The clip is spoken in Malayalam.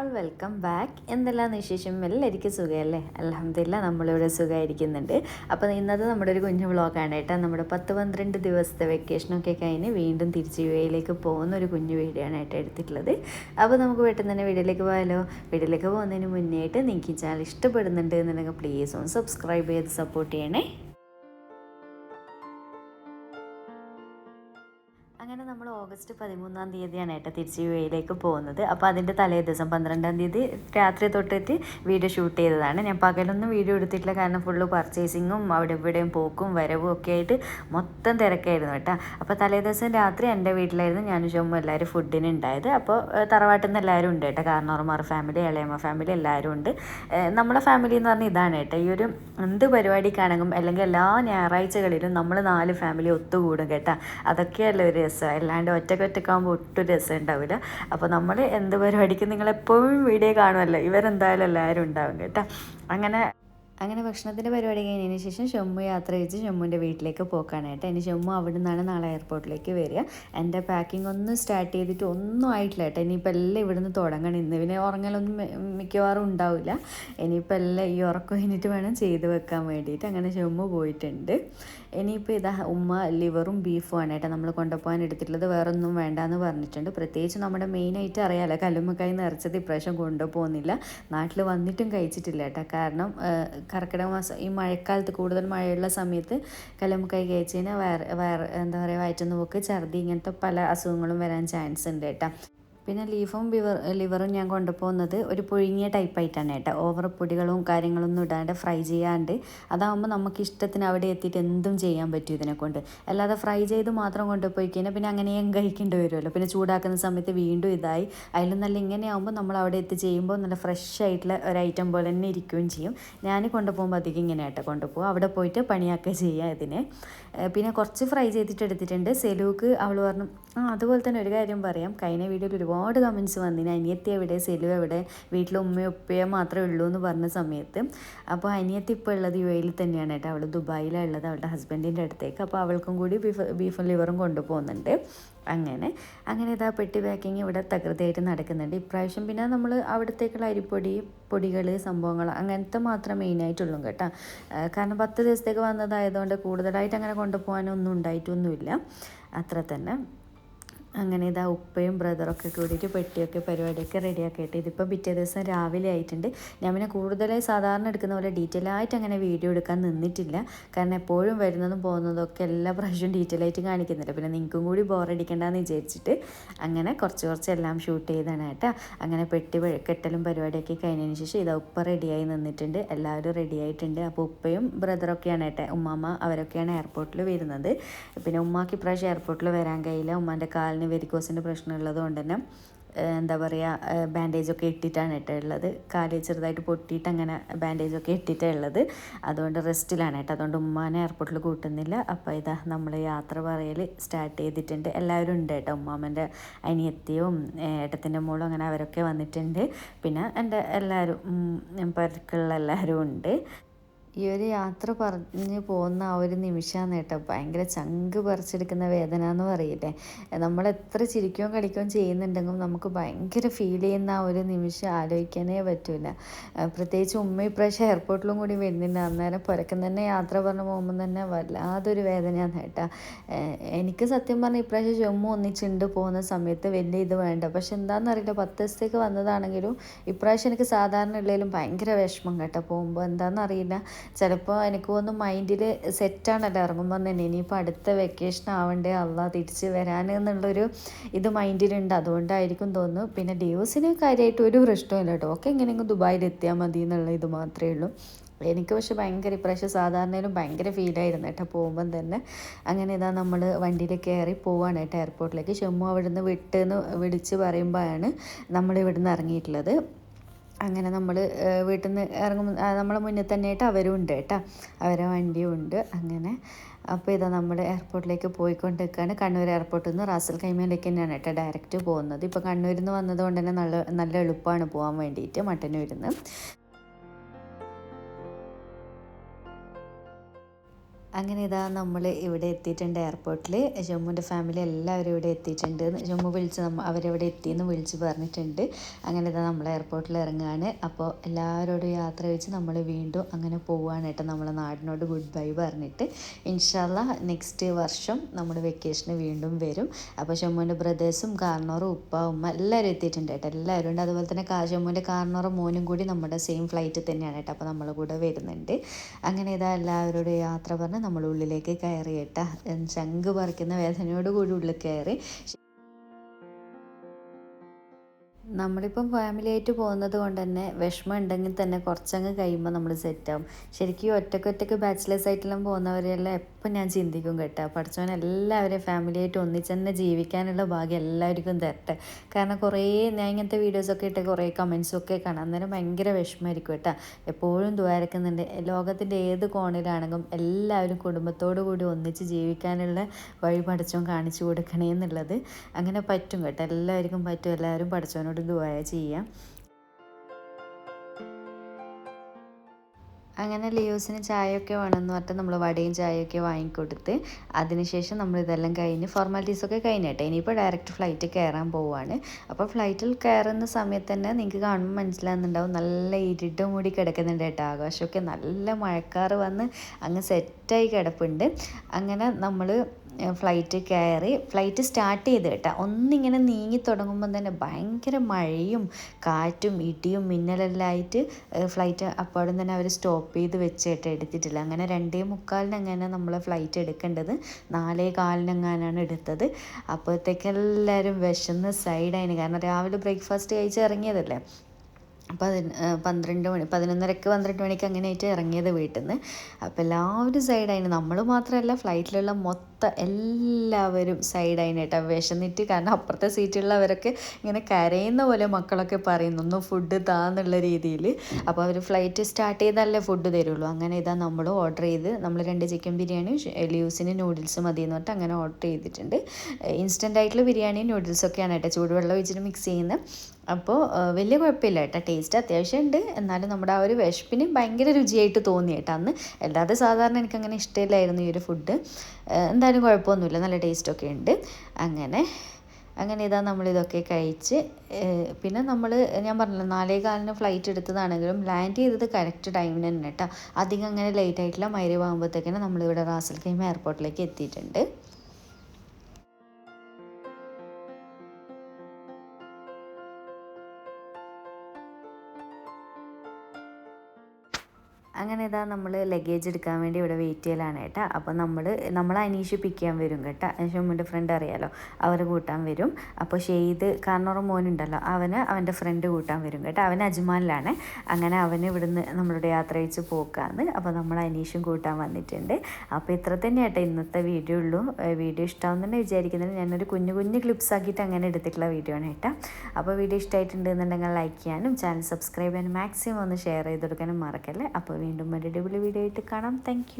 ഓൾ വെൽക്കം ബാക്ക് എന്തെല്ലാം വിശേഷം? എല്ലാവർക്കും സുഖമല്ലേ? അലഹമില്ല നമ്മളിവിടെ സുഖമായിരിക്കുന്നുണ്ട്. അപ്പോൾ ഇന്നത്തെ നമ്മുടെ ഒരു കുഞ്ഞു വ്ളോഗാണ് കേട്ടോ. നമ്മുടെ പത്ത് പന്ത്രണ്ട് ദിവസത്തെ വെക്കേഷനൊക്കെ കഴിഞ്ഞ് വീണ്ടും തിരിച്ച് വീടിലേക്ക് പോകുന്ന ഒരു കുഞ്ഞു വീഡിയോ ആണ് കേട്ടോ എടുത്തിട്ടുള്ളത്. അപ്പോൾ നമുക്ക് പെട്ടെന്ന് തന്നെ വീഡിയോയിലേക്ക് പോയാലോ? വീഡിയോയിലേക്ക് പോകുന്നതിന് മുന്നേ ആയിട്ട് നിങ്ങൾക്ക് ചാനൽ ഇഷ്ടപ്പെടുന്നുണ്ട് എന്നുണ്ടെങ്കിൽ പ്ലീസ് ഒന്ന് സബ്സ്ക്രൈബ് ചെയ്ത് സപ്പോർട്ട് ചെയ്യണേ. ഓഗസ്റ്റ് പതിമൂന്നാം തീയതിയാണ് ഏട്ടാ തിരിച്ച് യു എയിലേക്ക് പോകുന്നത്. അപ്പോൾ അതിന്റെ തലേ ദിവസം പന്ത്രണ്ടാം തീയതി രാത്രി തൊട്ടിട്ട് വീഡിയോ ഷൂട്ട് ചെയ്തതാണ്. ഞാൻ പകലൊന്നും വീഡിയോ എടുത്തിട്ടില്ല. കാരണം ഫുള്ള് പർച്ചേസിങ്ങും അവിടെ ഇവിടെയും പോക്കും വരവും ഒക്കെ ആയിട്ട് മൊത്തം തിരക്കായിരുന്നു കേട്ടോ അപ്പോൾ തലേ ദിവസം രാത്രി എന്റെ വീട്ടിലായിരുന്നു ഞാൻ ചുമ്മാ എല്ലാവരും ഫുഡിന് ഉണ്ടായത്. അപ്പോൾ തറവാട്ടിൽ നിന്ന് എല്ലാവരും ഉണ്ട് കേട്ടോ കാരണവർമാർ ഫാമിലി ഇളയമ്മ ഫാമിലി എല്ലാവരും ഉണ്ട്. നമ്മളെ ഫാമിലി എന്ന് പറഞ്ഞാൽ ഇതാണ് കേട്ടോ ഈ ഒരു എന്ത് പരിപാടിക്കാണെങ്കിലും അല്ലെങ്കിൽ എല്ലാ ഞായറാഴ്ചകളിലും നമ്മൾ നാല് ഫാമിലി ഒത്തുകൂടും കേട്ടോ. അതൊക്കെയല്ല ഒരു രസം. അല്ലാണ്ട് ഒറ്റയ്ക്ക് ഒറ്റക്കാകുമ്പോൾ ഒട്ടും രസം ഉണ്ടാവില്ല അപ്പോൾ നമ്മൾ എന്ത് പരിപാടിക്കും നിങ്ങൾ എപ്പോഴും വീഡിയോ കാണുമല്ലോ ഇവരെന്തായാലും എല്ലാവരും ഉണ്ടാവും കേട്ടോ. അങ്ങനെ അങ്ങനെ ഭക്ഷണത്തിന്റെ പരിപാടി കഴിഞ്ഞതിന് ശേഷം ഷൊമ്മു യാത്ര ചെയ്ത് ഷൊമ്മുവിന്റെ വീട്ടിലേക്ക് പോക്കാണ് കേട്ടോ. ഇനി ഷൊമ്മു അവിടെ നിന്നാണ് നാളെ എയർപോർട്ടിലേക്ക് വരിക. എന്റെ പാക്കിംഗ് ഒന്നും സ്റ്റാർട്ട് ചെയ്തിട്ട് ഒന്നും ആയിട്ടില്ല കേട്ടോ. ഇനിയിപ്പോൾ എല്ലാം ഇവിടുന്ന് തുടങ്ങണം. ഇന്ന് പിന്നെ ഉറങ്ങലൊന്നും മിക്കവാറും ഉണ്ടാവില്ല. ഇനിയിപ്പോൾ എല്ലാം ഈ ഉറക്കം കഴിഞ്ഞിട്ട് വേണം ചെയ്ത് വെക്കാൻ വേണ്ടിയിട്ട്. അങ്ങനെ ഷൊമ്മു പോയിട്ടുണ്ട്. ഇനിയിപ്പോൾ ഇതാ ഉമ്മ ലിവറും ബീഫും ആണ് കേട്ടോ നമ്മൾ കൊണ്ടുപോകാൻ എടുത്തിട്ടുള്ളത്. വേറെ ഒന്നും വേണ്ടാന്ന് പറഞ്ഞിട്ടുണ്ട്. പ്രത്യേകിച്ച് നമ്മുടെ മെയിനായിട്ട് അറിയാലോ കല്ലുമ്മക്കായി നിറച്ചത് ഇപ്രാവശ്യം കൊണ്ടുപോകുന്നില്ല. നാട്ടിൽ വന്നിട്ടും കഴിച്ചിട്ടില്ല കേട്ടോ. കാരണം കർക്കിടക മാസം ഈ മഴക്കാലത്ത് കൂടുതൽ മഴയുള്ള സമയത്ത് കല്ലുമ്മക്കായി കഴിച്ച് കഴിഞ്ഞാൽ വയർ വയർ എന്താ പറയുക വയറ്റുന്ന പോക്ക് ഛർദി ഇങ്ങനത്തെ പല അസുഖങ്ങളും വരാൻ ചാൻസ് ഉണ്ട് കേട്ടോ. പിന്നെ ലീഫും ബിവർ ലിവറും ഞാൻ കൊണ്ടുപോകുന്നത് ഒരു പുഴുങ്ങിയ ടൈപ്പായിട്ടാണ് കേട്ടോ. ഓവർ പൊടികളും കാര്യങ്ങളൊന്നും ഇടാണ്ട് ഫ്രൈ ചെയ്യാണ്ട് അതാകുമ്പോൾ നമുക്ക് ഇഷ്ടത്തിന് അവിടെ എത്തിയിട്ട് എന്തും ചെയ്യാൻ പറ്റും ഇതിനെ കൊണ്ട് അല്ലാതെ ഫ്രൈ ചെയ്ത് മാത്രം കൊണ്ടുപോയി കഴിഞ്ഞാൽ പിന്നെ അങ്ങനെയും കഴിക്കേണ്ടി വരുമല്ലോ. പിന്നെ ചൂടാക്കുന്ന സമയത്ത് വീണ്ടും ഇതായി. അതിലും നല്ല ഇങ്ങനെയാകുമ്പോൾ നമ്മൾ അവിടെ എത്തി ചെയ്യുമ്പോൾ നല്ല ഫ്രഷ് ആയിട്ടുള്ള ഒരു ഐറ്റം പോലെ തന്നെ ഇരിക്കുകയും ചെയ്യും. ഞാൻ കൊണ്ടുപോകുമ്പോൾ അധികം ഇങ്ങനെ ആയിട്ട് കൊണ്ടുപോകും. അവിടെ പോയിട്ട് പണിയാക്കുക ചെയ്യുക ഇതിനെ. പിന്നെ കുറച്ച് ഫ്രൈ ചെയ്തിട്ട് എടുത്തിട്ടുണ്ട്. സെലൂക്ക് അവൾ പറഞ്ഞു ആ അതുപോലെ തന്നെ ഒരു കാര്യം പറയാം. കഴിഞ്ഞ വീഡിയോയിൽ ഒരുപാട് കമൻസ് വന്നിന്. അനിയത്തി എവിടെ? സെലു എവിടെ? വീട്ടിൽ ഉമ്മയും ഉപ്പയോ മാത്രമേ ഉള്ളൂ എന്ന് പറഞ്ഞ സമയത്ത്. അപ്പോൾ അനിയത്തി ഇപ്പോൾ ഉള്ളത് യു എയിൽ തന്നെയാണ് കേട്ടോ. അവൾ ദുബായിലാണ് ഉള്ളത്. അവളുടെ ഹസ്ബൻഡിന്റെ അടുത്തേക്ക്. അപ്പോൾ അവൾക്കും കൂടി ബീഫ് ബീഫും ലിവറും കൊണ്ടുപോകുന്നുണ്ട്. അങ്ങനെ അങ്ങനെ ഇതാ പെട്ടി പാക്കിങ് ഇവിടെ തകൃതിയായിട്ട് നടക്കുന്നുണ്ട്. ഇപ്രാവശ്യം പിന്നെ നമ്മൾ അവിടത്തേക്കുള്ള അരിപ്പൊടി പൊടികൾ സംഭവങ്ങൾ അങ്ങനത്തെ മാത്രം മെയിനായിട്ടുള്ളൂ കേട്ടോ. കാരണം പത്ത് ദിവസത്തേക്ക് വന്നതായതുകൊണ്ട് കൂടുതലായിട്ട് അങ്ങനെ കൊണ്ടുപോകാനൊന്നും ഉണ്ടായിട്ടൊന്നുമില്ല. അത്ര തന്നെ. അങ്ങനെ ഇതാ ഉപ്പയും ബ്രദറൊക്കെ കൂടിയിട്ട് പെട്ടിയൊക്കെ പരിപാടിയൊക്കെ റെഡിയാക്കിയിട്ട് ഇതിപ്പോൾ പിറ്റേ ദിവസം രാവിലെ ആയിട്ടുണ്ട്. ഞാൻ പിന്നെ കൂടുതലായി സാധാരണ എടുക്കുന്ന പോലെ ഡീറ്റെയിൽ ആയിട്ട് അങ്ങനെ വീഡിയോ എടുക്കാൻ നിന്നിട്ടില്ല. കാരണം എപ്പോഴും വരുന്നതും പോകുന്നതും ഒക്കെ എല്ലാ പ്രാവശ്യവും ഡീറ്റെയിൽ ആയിട്ട് കാണിക്കുന്നില്ല. പിന്നെ നിങ്ങൾക്കും കൂടി ബോറടിക്കണ്ടെന്ന് വിചാരിച്ചിട്ട് അങ്ങനെ കുറച്ച് കുറച്ച് എല്ലാം ഷൂട്ട് ചെയ്താണ് കേട്ടോ. അങ്ങനെ പെട്ടി കെട്ടലും പരിപാടിയൊക്കെ കഴിഞ്ഞതിന് ശേഷം ഇതാ ഉപ്പ റെഡിയായി നിന്നിട്ടുണ്ട്. എല്ലാവരും റെഡി ആയിട്ടുണ്ട്. അപ്പോൾ ഉപ്പയും ബ്രദറൊക്കെയാണ് കേട്ടോ. ഉമ്മാമ്മ അവരൊക്കെയാണ് എയർപോർട്ടിൽ വരുന്നത്. പിന്നെ ഉമ്മാക്ക് ഇപ്രാവശ്യം എയർപോർട്ടിൽ വരാൻ കഴിയില്ല. ഉമ്മാന്റെ കാലിന് വെരിക്കോസിന്റെ പ്രശ്നം ഉള്ളത് കൊണ്ട് തന്നെ എന്താ പറയുക ബാൻഡേജൊക്കെ ഇട്ടിട്ടാണ് കേട്ടോ ഉള്ളത് കാൽ ചെറുതായിട്ട് പൊട്ടിയിട്ട് അങ്ങനെ ബാൻഡേജൊക്കെ ഇട്ടിട്ടാണ് ഉള്ളത് അതുകൊണ്ട് റെസ്റ്റിലാണ് കേട്ടോ അതുകൊണ്ട് ഉമ്മാനെ എയർപോർട്ടിൽ കൂട്ടുന്നില്ല അപ്പോൾ ഇതാ നമ്മൾ യാത്ര പറയൽ സ്റ്റാർട്ട് ചെയ്തിട്ടുണ്ട് എല്ലാവരും ഉണ്ട് കേട്ടോ ഉമ്മാമന്റെ അനിയത്തിയും ഏട്ടത്തിന്റെ മോളും അങ്ങനെ അവരൊക്കെ വന്നിട്ടുണ്ട് പിന്നെ എന്റെ എല്ലാവരും പരിക്കുള്ള എല്ലാവരും ഉണ്ട് ഈ ഒരു യാത്ര പറഞ്ഞ് പോകുന്ന ആ ഒരു നിമിഷമാണ് കേട്ടോ. ഭയങ്കര ചങ്ക് പറിച്ചെടുക്കുന്ന വേദന എന്ന് പറയില്ലേ? നമ്മൾ എത്ര ചിരിക്കുകയും കളിക്കുകയും ചെയ്യുന്നുണ്ടെങ്കിലും നമുക്ക് ഭയങ്കര ഫീൽ ചെയ്യുന്ന ആ ഒരു നിമിഷം ആലോചിക്കാനേ പറ്റൂല. പ്രത്യേകിച്ച് ഉമ്മ ഇപ്രാവശ്യം എയർപോർട്ടിലും കൂടി വരുന്നുണ്ട് അന്നേരം പുരക്കം തന്നെ യാത്ര പറഞ്ഞ് പോകുമ്പോൾ തന്നെ വല്ലാതൊരു വേദനയാണ് കേട്ടോ. എനിക്ക് സത്യം പറഞ്ഞാൽ ഇപ്രാവശ്യം ജമ്മു ഒന്നിച്ചുണ്ട് പോകുന്ന സമയത്ത് വലിയ ഇത് വേണ്ട. പക്ഷെ എന്താണെന്നറിയില്ല പത്ത് ദിവസത്തേക്ക് വന്നതാണെങ്കിലും ഇപ്രാവശ്യം എനിക്ക് സാധാരണ ഉള്ളതിലും ഭയങ്കര വിഷമം കേട്ടോ പോകുമ്പോൾ എന്താണെന്നറിയില്ല ചിലപ്പോൾ എനിക്ക് തോന്നുന്നു മൈൻഡിൽ സെറ്റാണല്ലോ ഇറങ്ങുമ്പോൾ തന്നെ ഇനിയിപ്പോൾ അടുത്ത വെക്കേഷൻ ആവണ്ടേ? അല്ല തിരിച്ച് വരാൻ എന്നുള്ളൊരു ഇത് മൈൻഡിലുണ്ട്. അതുകൊണ്ടായിരിക്കും തോന്നുന്നു. പിന്നെ ഡ്യൂസിന് കാര്യമായിട്ട് ഒരു പ്രശ്നമില്ല കേട്ടോ. ഒക്കെ എങ്ങനെയെങ്കിലും ദുബായിൽ എത്തിയാൽ മതി എന്നുള്ള ഇത് മാത്രമേ ഉള്ളൂ. എനിക്ക് പക്ഷെ ഭയങ്കര ഇപ്രാവശ്യം സാധാരണയിലും ഭയങ്കര ഫീലായിരുന്നു കേട്ടോ പോകുമ്പം തന്നെ. അങ്ങനെ ഇതാ നമ്മൾ വണ്ടിയിൽ കയറി പോവാണ് കേട്ടോ എയർപോർട്ടിലേക്ക് ചെമ്മു അവിടുന്ന് വിട്ടെന്ന് വിളിച്ച് പറയുമ്പോഴാണ് നമ്മൾ ഇവിടുന്ന് ഇറങ്ങിയിട്ടുള്ളത്. അങ്ങനെ നമ്മൾ വീട്ടിൽ നിന്ന് ഇറങ്ങുമ്പോൾ നമ്മളെ മുന്നിൽ തന്നെയായിട്ട് അവരും ഉണ്ട് കേട്ടോ. അവരെ വണ്ടിയും ഉണ്ട്. അങ്ങനെ അപ്പോൾ ഇതാ നമ്മൾ എയർപോർട്ടിലേക്ക് പോയിക്കൊണ്ടിരിക്കുകയാണ് കണ്ണൂർ എയർപോർട്ടിൽ നിന്ന് റാസൽ കൈമയിലേക്ക് തന്നെയാണ് കേട്ടോ ഡയറക്റ്റ് പോകുന്നത്. ഇപ്പോൾ കണ്ണൂരിൽ നിന്ന് വന്നതുകൊണ്ട് തന്നെ നല്ല നല്ല എളുപ്പമാണ് പോകാൻ വേണ്ടിയിട്ട് മട്ടന്നൂരിൽ നിന്ന് അങ്ങനെ ഇതാ നമ്മൾ ഇവിടെ എത്തിയിട്ടുണ്ട് എയർപോർട്ടിൽ ജമ്മുവിന്റെ ഫാമിലി എല്ലാവരും ഇവിടെ എത്തിയിട്ടുണ്ട്. ജമ്മു വിളിച്ച് നമ്മ അവരെവിടെ എത്തിയെന്ന് വിളിച്ച് പറഞ്ഞിട്ടുണ്ട്. അങ്ങനെ ഇതാ നമ്മൾ എയർപോർട്ടിൽ ഇറങ്ങുകയാണ് അപ്പോൾ എല്ലാവരോടും യാത്ര വെച്ച് നമ്മൾ വീണ്ടും അങ്ങനെ പോവുകയാണ് കേട്ടോ നമ്മളെ നാടിനോട് ഗുഡ് ബൈ പറഞ്ഞിട്ട് ഇൻഷാല്ല നെക്സ്റ്റ് വർഷം നമ്മൾ വെക്കേഷന് വീണ്ടും വരും. അപ്പോൾ ജമ്മുവിന്റെ ബ്രദേഴ്സും കാർണോറും ഉപ്പ ഉമ്മ എല്ലാവരും എത്തിയിട്ടുണ്ട് കേട്ടോ. എല്ലാവരും ഉണ്ട്. അതുപോലെ തന്നെ ജമ്മുവിന്റെ കാർണോറും മോനും കൂടി നമ്മുടെ സെയിം ഫ്ലൈറ്റ് തന്നെയാണ് കേട്ടോ. അപ്പോൾ നമ്മൾ കൂടെ വരുന്നുണ്ട്. അങ്ങനെ ഇതാ എല്ലാവരോടും യാത്ര പറഞ്ഞ് നമ്മൾ ഉള്ളിലേക്ക് കയറി ചങ്ക് പറിക്കുന്ന വേദനയോട് കൂടി ഉള്ളിൽ കയറി. നമ്മളിപ്പം ഫാമിലി ആയിട്ട് പോകുന്നത് കൊണ്ട് തന്നെ വിഷമം ഉണ്ടെങ്കിൽ തന്നെ കുറച്ചങ്ങ് കഴിയുമ്പോൾ നമ്മൾ സെറ്റാവും ശരിക്കും ഒറ്റയ്ക്ക് ബാച്ചിലേഴ്സ് ആയിട്ടെല്ലാം പോകുന്നവരെല്ലാം എപ്പം ഞാൻ ചിന്തിക്കും കേട്ടോ. പഠിച്ചവൻ എല്ലാവരെയും ഫാമിലി ആയിട്ട് ഒന്നിച്ച് തന്നെ ജീവിക്കാനുള്ള ഭാഗ്യം എല്ലാവർക്കും തരട്ടെ. കാരണം കുറേ ഞാൻ ഇങ്ങനത്തെ വീഡിയോസൊക്കെ ഇട്ട് കുറേ കമൻസും ഒക്കെ കാണാം. അന്നേരം ഭയങ്കര വിഷമമായിരിക്കും കേട്ടോ. എപ്പോഴും ദ്വാരക്കുന്നുണ്ട്. ലോകത്തിന്റെ ഏത് കോണിലാണെങ്കിലും എല്ലാവരും കുടുംബത്തോടു കൂടി ഒന്നിച്ച് ജീവിക്കാനുള്ള വഴി പഠിച്ചവൻ കാണിച്ചു കൊടുക്കണേ എന്നുള്ളത് അങ്ങനെ പറ്റും കേട്ടോ. എല്ലാവർക്കും പറ്റും. എല്ലാവരും പഠിച്ചവനോട് ദുബായ ചെയ്യാം. അങ്ങനെ ലിയോസിന് ചായയൊക്കെ വേണമെന്ന് പറഞ്ഞിട്ട് നമ്മൾ വടയും ചായയൊക്കെ വാങ്ങിക്കൊടുത്ത് അതിനുശേഷം നമ്മൾ ഇതെല്ലാം കഴിഞ്ഞ് ഫോർമാലിറ്റീസൊക്കെ കഴിഞ്ഞിട്ട് ഇനിയിപ്പോൾ ഡയറക്റ്റ് ഫ്ലൈറ്റ് കയറാൻ പോവുകയാണ് അപ്പോൾ ഫ്ലൈറ്റിൽ കയറുന്ന സമയത്ത് തന്നെ നിങ്ങൾക്ക് കാണുമ്പോൾ മനസ്സിലാകുന്നുണ്ടാവും നല്ല ഇരുട്ട് മൂടി കിടക്കുന്നുണ്ട് കേട്ടോ ആകാശമൊക്കെ. നല്ല മഴക്കാറ് വന്ന് അങ്ങ് സെറ്റായി കിടപ്പുണ്ട്. അങ്ങനെ നമ്മൾ ഫ്ലൈറ്റ് കയറി. ഫ്ലൈറ്റ് സ്റ്റാർട്ട് ചെയ്ത് കേട്ടോ. ഒന്നിങ്ങനെ നീങ്ങി തുടങ്ങുമ്പോൾ തന്നെ ഭയങ്കര മഴയും കാറ്റും ഇടിയും മിന്നലെല്ലാം ആയിട്ട് ഫ്ലൈറ്റ് അപ്പോഴും തന്നെ അവർ സ്റ്റോപ്പ് ചെയ്ത് വെച്ചിട്ട് എടുത്തിട്ടില്ല. അങ്ങനെ രണ്ടേ മുക്കാലിന് അങ്ങനെ നമ്മൾ ഫ്ലൈറ്റ് എടുക്കേണ്ടത്. നാലേ കാലിനെങ്ങാനാണ് എടുത്തത്. അപ്പോഴത്തേക്ക് എല്ലാവരും വിശന്ന് സൈഡായിന് കാരണം രാവിലെ ബ്രേക്ക്ഫാസ്റ്റ് കഴിച്ച് ഇറങ്ങിയതല്ലേ? പതി പന്ത്രണ്ട് മണി പതിനൊന്നരക്ക് പന്ത്രണ്ട് മണിക്ക് അങ്ങനെയായിട്ട് ഇറങ്ങിയത് വീട്ടിൽ നിന്ന് അപ്പോൾ എല്ലാവരും സൈഡായിന് നമ്മൾ മാത്രമല്ല ഫ്ലൈറ്റിലുള്ള മൊത്തം എല്ലാവരും സൈഡായിനേട്ടാ വിശന്നിട്ട് കാരണം അപ്പുറത്തെ സീറ്റുള്ളവരൊക്കെ ഇങ്ങനെ കരയുന്ന പോലെ മക്കളൊക്കെ പറയുന്നു ഒന്ന് ഫുഡ് താന്നുള്ള രീതിയിൽ. അപ്പോൾ അവർ ഫ്ലൈറ്റ് സ്റ്റാർട്ട് ചെയ്താലല്ലേ ഫുഡ് തരുള്ളൂ. അങ്ങനെ ഇതാ നമ്മൾ ഓർഡർ ചെയ്ത് നമ്മൾ രണ്ട് ചിക്കൻ ബിരിയാണി ലൂസിന് നൂഡിൽസ് മതി എന്ന് പറഞ്ഞിട്ട് അങ്ങനെ ഓർഡർ ചെയ്തിട്ടുണ്ട്. ഇൻസ്റ്റന്റ് ആയിട്ടുള്ള ബിരിയാണിയും നൂഡിൽസൊക്കെയാണ് കേട്ടോ ചൂടുവെള്ളം ഒഴിച്ചിട്ട് മിക്സ് ചെയ്യുന്നത്. അപ്പോൾ വലിയ കുഴപ്പമില്ല കേട്ടോ. ടേസ്റ്റ് അത്യാവശ്യം ഉണ്ട്. എന്നാലും നമ്മുടെ ആ ഒരു വിശപ്പിന് ഭയങ്കര രുചിയായിട്ട് തോന്നി കേട്ടോ അന്ന്. അല്ലാതെ സാധാരണ എനിക്കങ്ങനെ ഇഷ്ടമില്ലായിരുന്നു ഈ ഒരു ഫുഡ് എന്തായാലും കുഴപ്പമൊന്നുമില്ല. നല്ല ടേസ്റ്റൊക്കെ ഉണ്ട്. അങ്ങനെ അങ്ങനെ ഇതാ നമ്മളിതൊക്കെ കഴിച്ച് പിന്നെ നമ്മൾ ഞാൻ പറഞ്ഞല്ലോ നാലേ കാലിന് ഫ്ലൈറ്റ് എടുത്തതാണെങ്കിലും ലാൻഡ് ചെയ്തത് കറക്റ്റ് ടൈമിന് തന്നെ കേട്ടോ. അധികം അങ്ങനെ ലേറ്റ് ആയിട്ടില്ല. മൈരവാകുമ്പോഴത്തേക്കിന് നമ്മളിവിടെ റാസൽ കൈമ എയർപോർട്ടിലേക്ക് എത്തിയിട്ടുണ്ട്. ഇതാ നമ്മൾ ലഗേജ് എടുക്കാൻ വേണ്ടി ഇവിടെ വെയിറ്റ് ചെയ്യലാണ് കേട്ടോ. അപ്പോൾ നമ്മൾ നമ്മൾ അനീഷ് പിക്ക് ചെയ്യാൻ വരും കേട്ടോ. ഷമ്മുന്റെ ഫ്രണ്ട് അറിയാലോ? അവർ കൂട്ടാൻ വരും. അപ്പോൾ ഷെയ്ദ് കാർണോറ മോനുണ്ടല്ലോ അവന് അവന്റെ ഫ്രണ്ട് കൂട്ടാൻ വരും കേട്ടോ. അവൻ അജ്മാനിലാണ്. അങ്ങനെ അവന് ഇവിടുന്ന് നമ്മളുടെ യാത്ര അയച്ച് പോക്കാന്ന്. അപ്പോൾ നമ്മൾ അനീഷും കൂട്ടാൻ വന്നിട്ടുണ്ട്. അപ്പോൾ ഇത്ര തന്നെ കേട്ടോ ഇന്നത്തെ വീഡിയോ ഉള്ളൂ. വീഡിയോ ഇഷ്ടമാവുന്ന വിചാരിക്കുന്നത് ഞാനൊരു കുഞ്ഞു കുഞ്ഞു ക്ലിപ്സ് ആക്കിയിട്ട് അങ്ങനെ എടുത്തിട്ടുള്ള വീഡിയോ ആണ് കേട്ടോ. അപ്പോൾ വീഡിയോ ഇഷ്ടമായിട്ടുണ്ട് എന്നുണ്ടെങ്കിൽ ലൈക്ക് ചെയ്യാനും ചാനൽ സബ്സ്ക്രൈബ് ചെയ്യാനും മാക്സിമം ഒന്ന് ഷെയർ ചെയ്ത് കൊടുക്കാനും മറക്കല്ലേ? അപ്പോൾ വീണ്ടും ഒരു അടിപൊളി വീഡിയോ ആയിട്ട് കാണാം. താങ്ക്